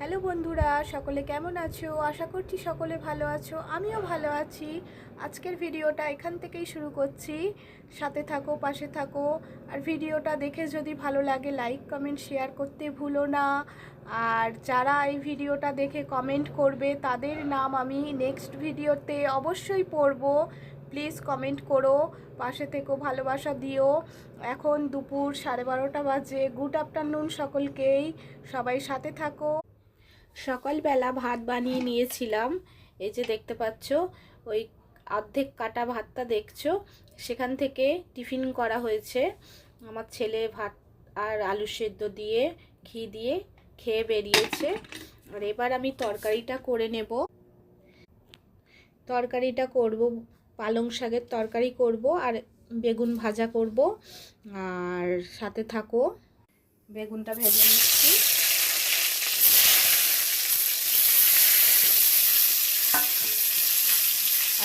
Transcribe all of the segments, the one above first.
Hello বন্ধুরা, সকলে কেমন আছো? আশা করছি সকলে ভালো আছো, আমিও ভালো আছি। আজকের ভিডিওটা এখান থেকেই শুরু করছি। সাথে থাকো, পাশে থাকো। আর ভিডিওটা দেখে যদি ভালো লাগে লাইক কমেন্ট শেয়ার করতে ভুলো না। আর যারা এই ভিডিওটা দেখে কমেন্ট করবে, তাদের নাম আমি নেক্সট ভিডিওতে অবশ্যই পড়ব। প্লিজ কমেন্ট করো, পাশে থেকো, ভালোবাসা দিও। এখন দুপুর সাড়ে বারোটা বাজে গুড আফটারনুন সকলকেই। সবাই সাথে থাকো। সকালবেলা ভাত বানিয়ে নিয়েছিলাম। এই যে দেখতে পাচ্ছ, ওই অর্ধেক কাটা ভাতটা দেখছ, সেখান থেকে টিফিন করা হয়েছে। আমার ছেলে ভাত আর আলু সেদ্ধ দিয়ে, ঘি দিয়ে খেয়ে বেরিয়েছে। আর এবার আমি তরকারিটা করে নেব। তরকারিটা করব, পালং শাকের তরকারি করব আর বেগুন ভাজা করব। আর সাথে থাকো। বেগুনটা ভেজে নিচ্ছি।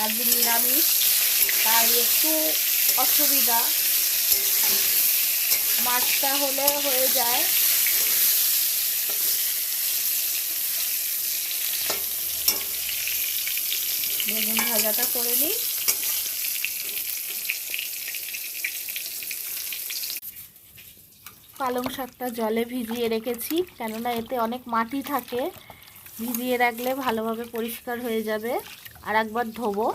আজ নিরামিষ, তাই একটু অসুবিধা। মাছটা হলে হয়ে যায়। বেগুন ভাজাটা করে নিই। পালং শাকটা জলে ভিজিয়ে রেখেছি, কেননা এতে অনেক মাটি থাকে। ভিজিয়ে রাখলে ভালোভাবে পরিষ্কার হয়ে যাবে। আর একবার ধোবো।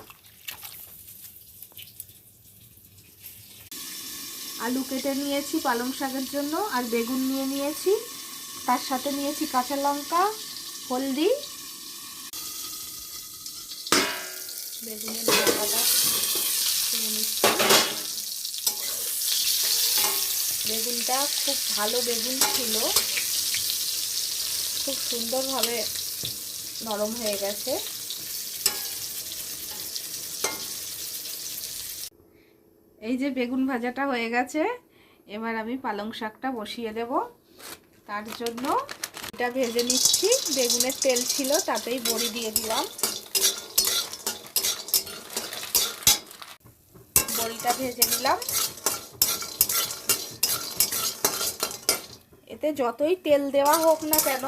আলু কেটে নিয়েছি পালং শাকের জন্য, আর বেগুন নিয়ে নিয়েছি। তার সাথে নিয়েছি কাঁচা লঙ্কা, হলদি। বেগুনের বেগুনটা খুব ভালো বেগুন ছিল। খুব সুন্দরভাবে নরম হয়ে গেছে। এই যে বেগুন ভাজাটা হয়ে গেছে, এবার আমি পালং শাকটা বসিয়ে দেব। তার জন্য এটা ভেজে নিচ্ছি। বেগুনের তেল ছিল, তাতেই বড়ি দিয়ে দিলাম। বড়িটা ভেজে নিলাম। এতে যতই তেল দেওয়া হোক না কেন,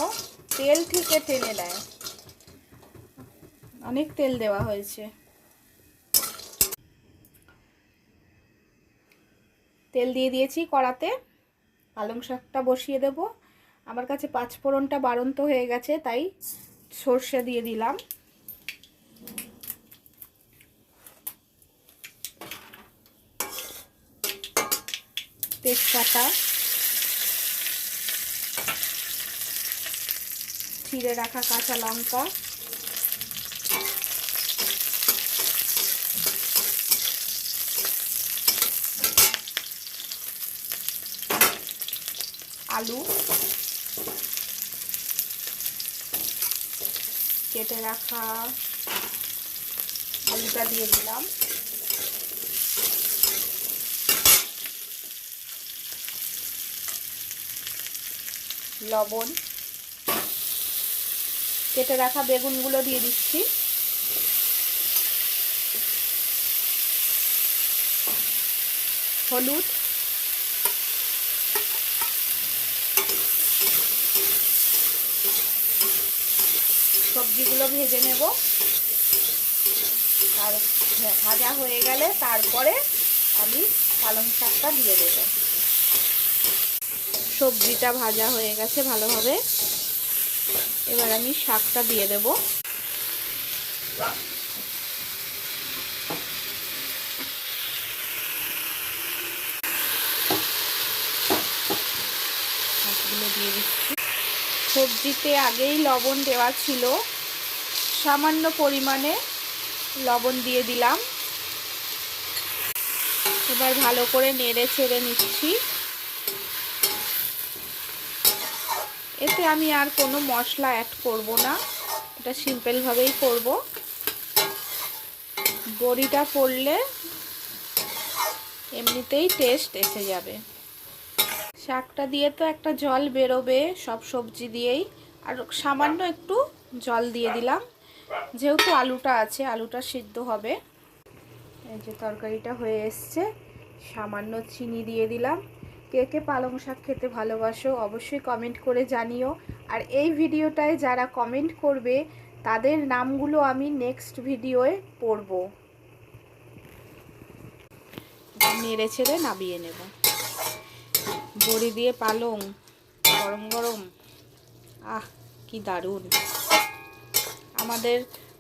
তেল ঠিকে টেনে নেয়। অনেক তেল দেওয়া হয়েছে। তেল দিয়ে দিয়েছি কড়াতে। পালং শাকটা বসিয়ে দেব। আমার কাছে পাঁচ ফোড়নটা বাড়ন্ত হয়ে গেছে, তাই সর্ষে দিয়ে দিলাম। তেজপাতা ছিঁড়ে রাখা কাঁচা লঙ্কা। আলু কেটে রাখা আলুটা দিয়ে দিলাম। লবণ। কেটে রাখা বেগুনগুলো দিয়ে দিচ্ছি। হলুদ। সবজিগুলো ভেজে নেব। আর ভাজা হয়ে গেলে তারপরে আমি পালং শাকটা দিয়ে দেব। সবজিটা ভাজা হয়ে গেছে ভালোভাবে। এবার আমি শাকটা দিয়ে দেব। দিয়ে দিচ্ছি। সবজিতে আগেই লবণ দেওয়া ছিল। সামান্য পরিমাণে লবণ দিয়ে দিলাম। এবার ভালো করে নেড়ে ছেড়ে নিচ্ছি। এতে আমি আর কোনো মশলা অ্যাড করব না। এটা সিম্পলভাবেই করব। বড়িটা পড়লে এমনিতেই টেস্ট এসে যাবে। শাকটা দিয়ে তো একটা জল বেরোবে সব সবজি দিয়েই। আর সামান্য একটু জল দিয়ে দিলাম। যেহেতু আলুটা আছে, আলুটা সিদ্ধ হবে। এই যে তরকারিটা হয়ে এসছে, সামান্য চিনি দিয়ে দিলাম। কে কে পালং শাক খেতে ভালোবাসো অবশ্যই কমেন্ট করে জানিও। আর এই ভিডিওটায় যারা কমেন্ট করবে, তাদের নামগুলো আমি নেক্সট ভিডিওয়ে পড়ব। নেড়ে ছেড়ে নাবিয়ে নেব। বড়ি দিয়ে পালং, গরম গরম। আহ, কি দারুণ। আমাদের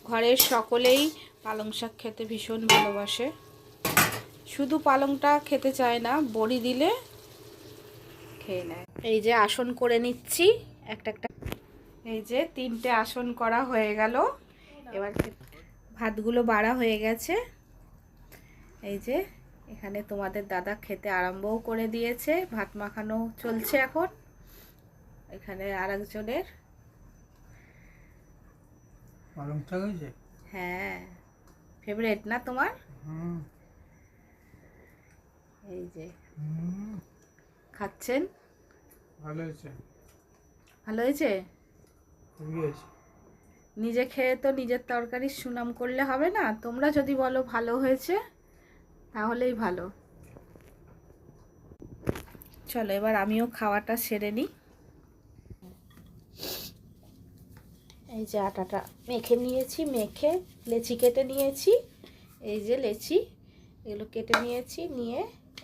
ঘরের সকলেই পালং শাক খেতে ভীষণ ভালোবাসে। শুধু পালংটা খেতে চায় না, বড়ি দিলে খেয়ে নেয়। এই যে আসন করে নিচ্ছি, একটা একটা। এই যে তিনটে আসন করা হয়ে গেল। এবার ভাতগুলো বাড়া হয়ে গেছে। এই যে এখানে তোমাদের দাদা খেতে আরম্ভও করে দিয়েছে, ভাত মাখানো চলছে এখন। এখানে আর একজনের পালং শাক হয়েছে? হ্যাঁ। ফেভারেট না তোমার? হুম। এই যে। হুম। খাচ্ছেন? ভালো হয়েছে। ভালো হয়েছে? খুবই হয়েছে। নিজে খেয়ে তো নিজের তরকারি সুনাম করলে হবে না। তোমরা যদি বলো ভালো হয়েছে তাহলেই ভালো। চলো এবার আমিও খাওয়াটা সেরে নিই। এই যে আটাটা মেখে নিয়েছি, মেখে লেচি কেটে নিয়েছি। এই যে লেচি, এগুলো কেটে নিয়েছি, নিয়ে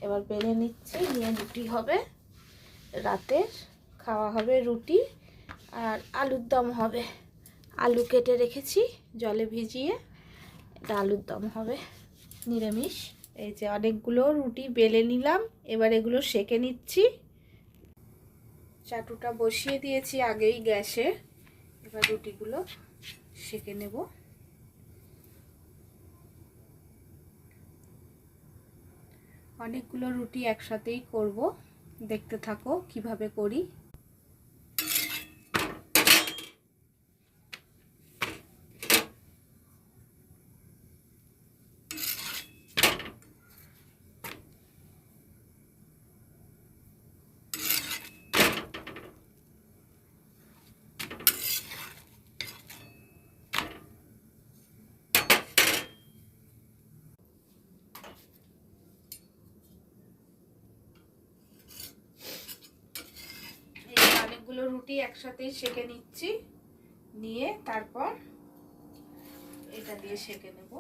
এবার বেলে নিচ্ছি, নিয়ে রুটি হবে। রাতের খাওয়া হবে রুটি আর আলুর দম হবে। আলু কেটে রেখেছি জলে ভিজিয়ে, এটা আলুর দম হবে, নিরামিষ। এই যে অনেকগুলো রুটি বেলে নিলাম, এবার এগুলো সেকে নিচ্ছি। চাটুটা বসিয়ে দিয়েছি আগেই গ্যাসে। এবার রুটিগুলো সেকে নেব। অনেকগুলো রুটি একসাথেই করব। দেখতে থাকো কীভাবে করি এই যে রুটি একসাথেই সেকে নিচ্ছি। নিয়ে তারপর এটা দিয়ে সেকে নেব।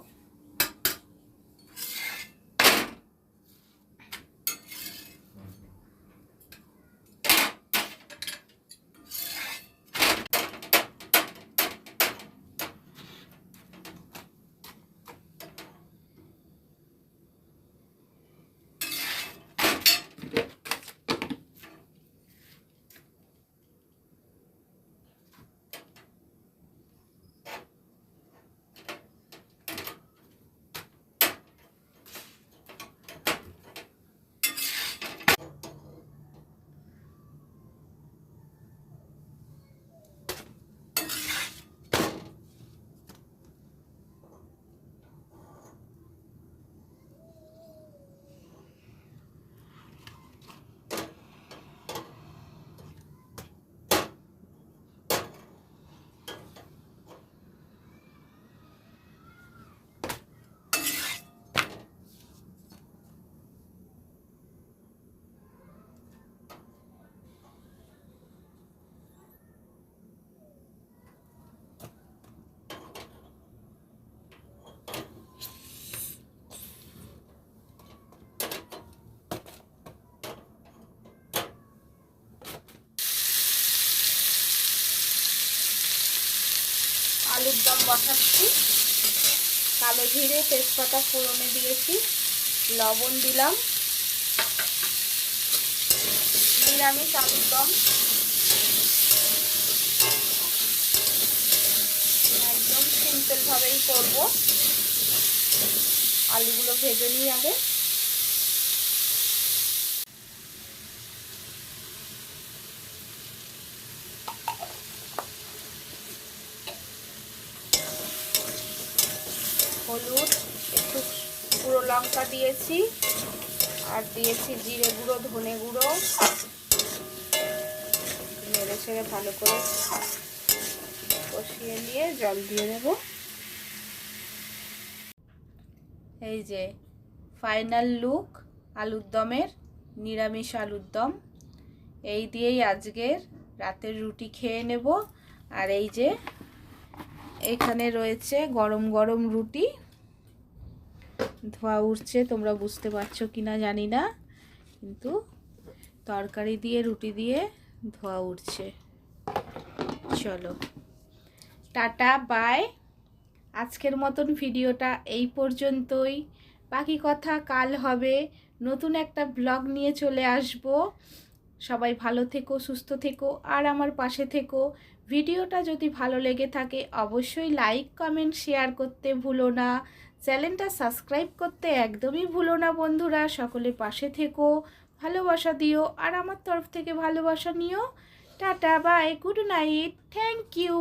আলুর দম বসাচ্ছি। কালো জিরে, তেজপাতা ফোড়নে দিয়েছি, লবণ দিলাম। নিরামিষ আলুর দম। একদম সিম্পলভাবেই করব। আলুগুলো ভেজে নিই আগে হলুদ একটু গুঁড়ো লঙ্কা দিয়েছি। আর দিয়েছি জিরে গুঁড়ো, ধনে গুঁড়ো। নেড়ে ছেড়ে ভালো করে কষিয়ে নিয়ে জল দিয়ে দেব এই যে ফাইনাল লুক আলুর দমের, নিরামিষ আলুর দম। এই দিয়েই আজকের রাতের রুটি খেয়ে নেব। আর এই যে এখানে রয়েছে গরম গরম রুটি। ধোয়া উঠছে তোমরা বুঝতে পারছ কি না জানি না, কিন্তু তরকারি দিয়ে, রুটি দিয়ে ধোয়া উঠছে চলো। Tata, bye. আজকের মতন ভিডিওটা এই পর্যন্তই। বাকি কথা কাল হবে। নতুন একটা ব্লগ নিয়ে চলে আসব। সবাই ভালো থেকো, সুস্থ থেকো, আর আমার পাশে থেকো। ভিডিওটা যদি ভালো লেগে থাকে, অবশ্যই লাইক কমেন্ট শেয়ার করতে ভুলো না। চ্যানেলটা সাবস্ক্রাইব করতে একদমই ভুলো না বন্ধুরা। সকলে পাশে থেকো, ভালোবাসা দিও, আর আমার তরফ থেকে ভালোবাসা নিও। Tata bye good night thank you